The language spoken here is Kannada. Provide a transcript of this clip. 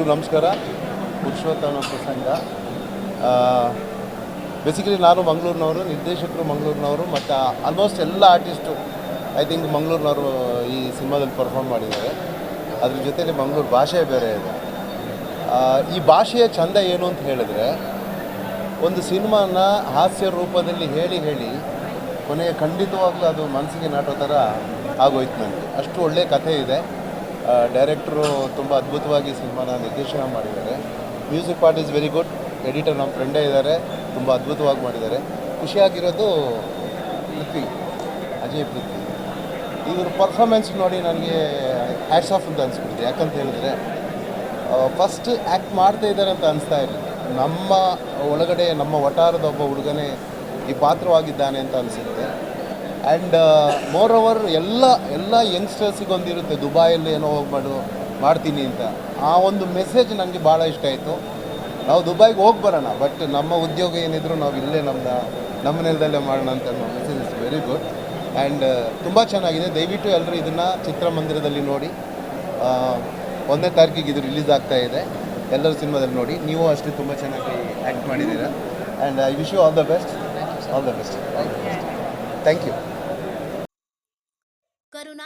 ನಮಸ್ಕಾರ. ಪುರುಷೋತ್ತಮ ಪ್ರಸಂಗ. ಬೇಸಿಕಲಿ ನಾನು ಮಂಗಳೂರಿನವರು, ನಿರ್ದೇಶಕರು ಮಂಗಳೂರಿನವರು, ಮತ್ತು ಆಲ್ಮೋಸ್ಟ್ ಎಲ್ಲ ಆರ್ಟಿಸ್ಟು ಐ ಥಿಂಕ್ ಮಂಗಳೂರಿನವರು ಈ ಸಿನಿಮಾದಲ್ಲಿ ಪರ್ಫಾರ್ಮ್ ಮಾಡಿದ್ದಾರೆ. ಅದ್ರ ಜೊತೆಯಲ್ಲಿ ಮಂಗಳೂರು ಭಾಷೆ ಬೇರೆ ಇದೆ. ಈ ಭಾಷೆಯ ಚಂದ ಏನು ಅಂತ ಹೇಳಿದ್ರೆ, ಒಂದು ಸಿನಿಮಾನ ಹಾಸ್ಯ ರೂಪದಲ್ಲಿ ಹೇಳಿ ಹೇಳಿ, ಕೊನೆಗೆ ಖಂಡಿತವಾಗ್ಲೂ ಅದು ಮನಸ್ಸಿಗೆ ನಾಟೋ ಥರ ಆಗೋಯ್ತು ನನಗೆ. ಅಷ್ಟು ಒಳ್ಳೆಯ ಕಥೆ ಇದೆ. ಡೈರೆಕ್ಟ್ರು ತುಂಬ ಅದ್ಭುತವಾಗಿ ಸಿನಿಮಾನ ನಿರ್ದೇಶನ ಮಾಡಿದ್ದಾರೆ. Music part is very good editor ನಮ್ಮ ಫ್ರೆಂಡೇ ಇದ್ದಾರೆ. ತುಂಬ ಅದ್ಭುತವಾಗಿ ಮಾಡಿದ್ದಾರೆ. ಖುಷಿಯಾಗಿರೋದು ಪೃಥ್ವಿ, ಅಜಯ್ ಪೃಥ್ವಿ. ಇವ್ರ ಪರ್ಫಾರ್ಮೆನ್ಸ್ ನೋಡಿ ನನಗೆ ಹ್ಯಾಟ್ಸ್ ಆಫ್ ಅಂತ ಅನಿಸ್ಬಿಡ್ತು. ಯಾಕಂತ ಹೇಳಿದ್ರೆ ಫಸ್ಟ್ ಆ್ಯಕ್ಟ್ ಮಾಡ್ತಾ ಇದ್ದಾರೆ ಅಂತ ಅನಿಸ್ತಾ ಇರಲಿಲ್ಲ ನಮ್ಮ ಒಳಗಡೆ, ನಮ್ಮ ವಟಾರದ ಒಬ್ಬ ಹುಡುಗನೇ ಈ ಪಾತ್ರವಾಗಿದ್ದಾನೆ ಅಂತ ಅನಿಸುತ್ತೆ. ಆ್ಯಂಡ್ ಮೋರ್ ಓವರ್ ಎಲ್ಲ ಎಲ್ಲ ಯಂಗ್ಸ್ಟರ್ಸಿಗೆ ಒಂದಿರುತ್ತೆ ದುಬಾಯಲ್ಲಿ ಏನೋ ಹೋಗ್ಬಾರ್ದು ಮಾಡ್ತೀನಿ ಅಂತ. ಆ ಒಂದು ಮೆಸೇಜ್ ನನಗೆ ಭಾಳ ಇಷ್ಟ ಆಯಿತು. ನಾವು ದುಬಾಯ್ಗೆ ಹೋಗಿ ಬರೋಣ ಬಟ್ ನಮ್ಮ ಉದ್ಯೋಗ ಏನಿದ್ರು ನಾವು ಇಲ್ಲೇ ನಮ್ಮ ನಮ್ಮ ನೆಲದಲ್ಲೇ ಮಾಡೋಣ ಅಂತ message is very good and ತುಂಬ ಚೆನ್ನಾಗಿದೆ. ದಯವಿಟ್ಟು ಎಲ್ಲರೂ ಇದನ್ನು ಚಿತ್ರಮಂದಿರದಲ್ಲಿ ನೋಡಿ. ಒಂದನೇ ತಾರೀಕಿಗೆ ಇದು ರಿಲೀಸ್ ಆಗ್ತಾ ಇದೆ. ಎಲ್ಲರೂ ಸಿನಿಮಾದಲ್ಲಿ ನೋಡಿ. ನೀವು ಅಷ್ಟೇ ತುಂಬ ಚೆನ್ನಾಗಿ ಆ್ಯಕ್ಟ್ ಮಾಡಿದ್ದೀರಾ. And I wish you all the best all the best thank you